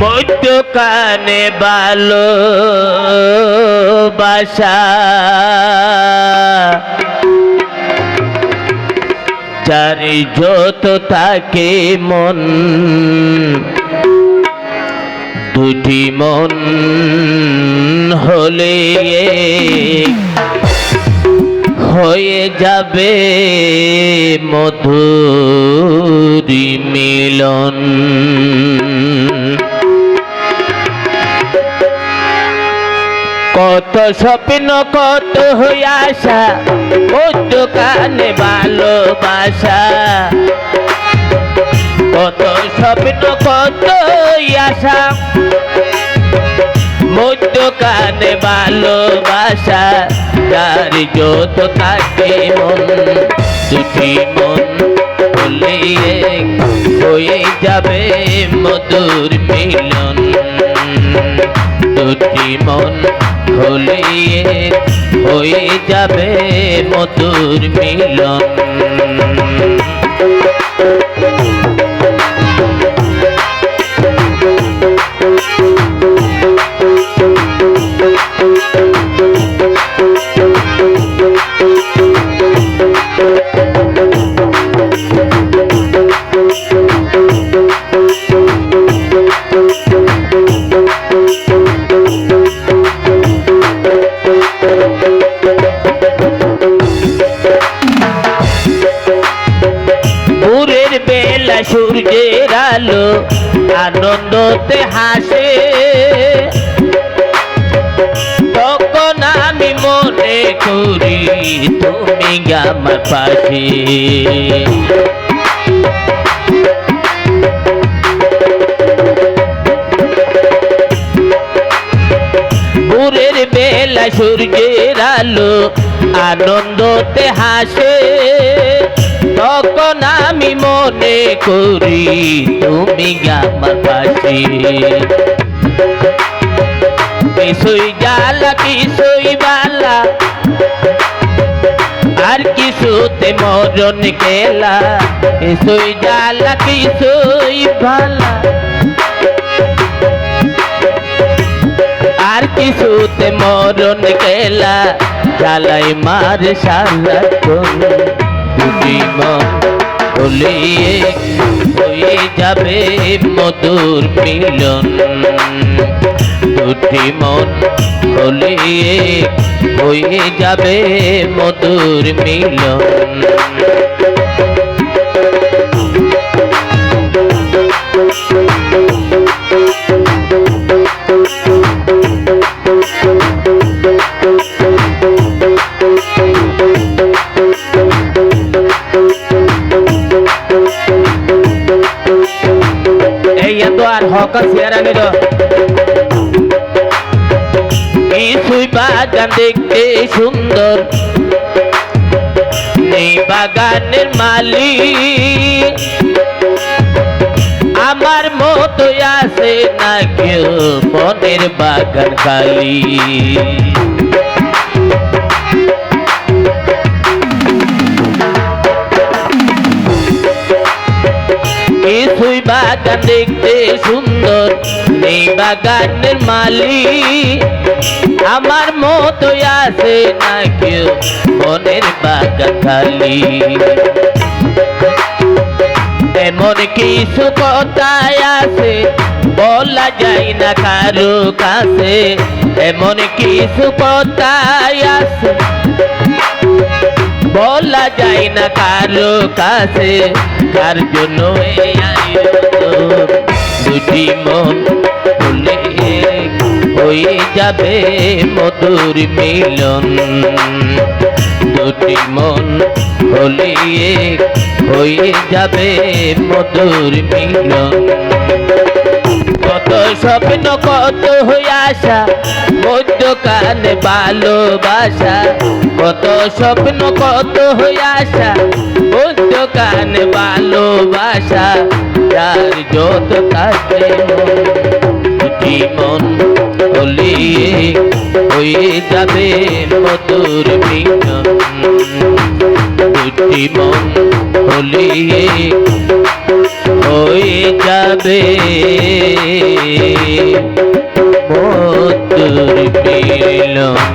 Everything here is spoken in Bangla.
মধ্যখানে ভালো বাসা চারি যত থাকে মন দুটি মন হলে হয়ে যাবে মধুরি মিলন। কত স্বপ্ন, কত আসা ও দোকানে ভালোবাসা। কত স্বপ্ন, কত আশা মধ্যখানে ভালোবাসা, যার যত থাকে মন, দুটি মন এক হয়ে যাবে মধুর মিলন। দুটি মন এক হয়ে যাবে মধুর মিলন। বেলা সূর্যের আলো, আনন্দতে হাসে। তখন আমি মনে করি, তুমি আমার পাশে। বেলা সূর্যের আলো, আনন্দতে হাসে। তখন আমি মনে করি, তুমি আমার পাশে। কিছুই জ্বালা, কিছুই বালা, আর কিছুতে মরণ কেলা কিছুই জ্বালা, কিছুই ভালা আর কিছুতে মরণ কেলা জ্বালাই মার সারা দুটি মন হয়ে যাবে মধুর মিলন। দুটি মন হলে হয়ে যাবে মধুর মিলন। আর হক সিয়ারানির কিছুই বাগান দেখতে সুন্দর। এই বাগানের মালিক আমার মতো আসে না কেউ মনের বাগান খালি। বাগান দেখতে সুন্দর, এই বাগানের মালিক আমার মতো আছে না কেউ মনের বাগান খালি। এমন কিছু কথায় আছে, বলা যায় না কারও কাছে। এমন কিছু কথায় আছে বলা যায় না কারও কাছে, কার জন্য দুটি মন হলে হয়ে যাবে মধুর মিলন। দুটি মন হলে হয়ে যাবে মধুর মিলন। কত স্বপ্ন, কত হয়ে আসা মধ্যখানে ভালোবাসা। কত স্বপ্ন, কত হয়ে আসা মধ্যখানে ভালোবাসা। যার যত মন দুটি হলিয়ে হয়ে যাবে মধুর মন হলিয়ে হয়ে যাবে মধুর মিলন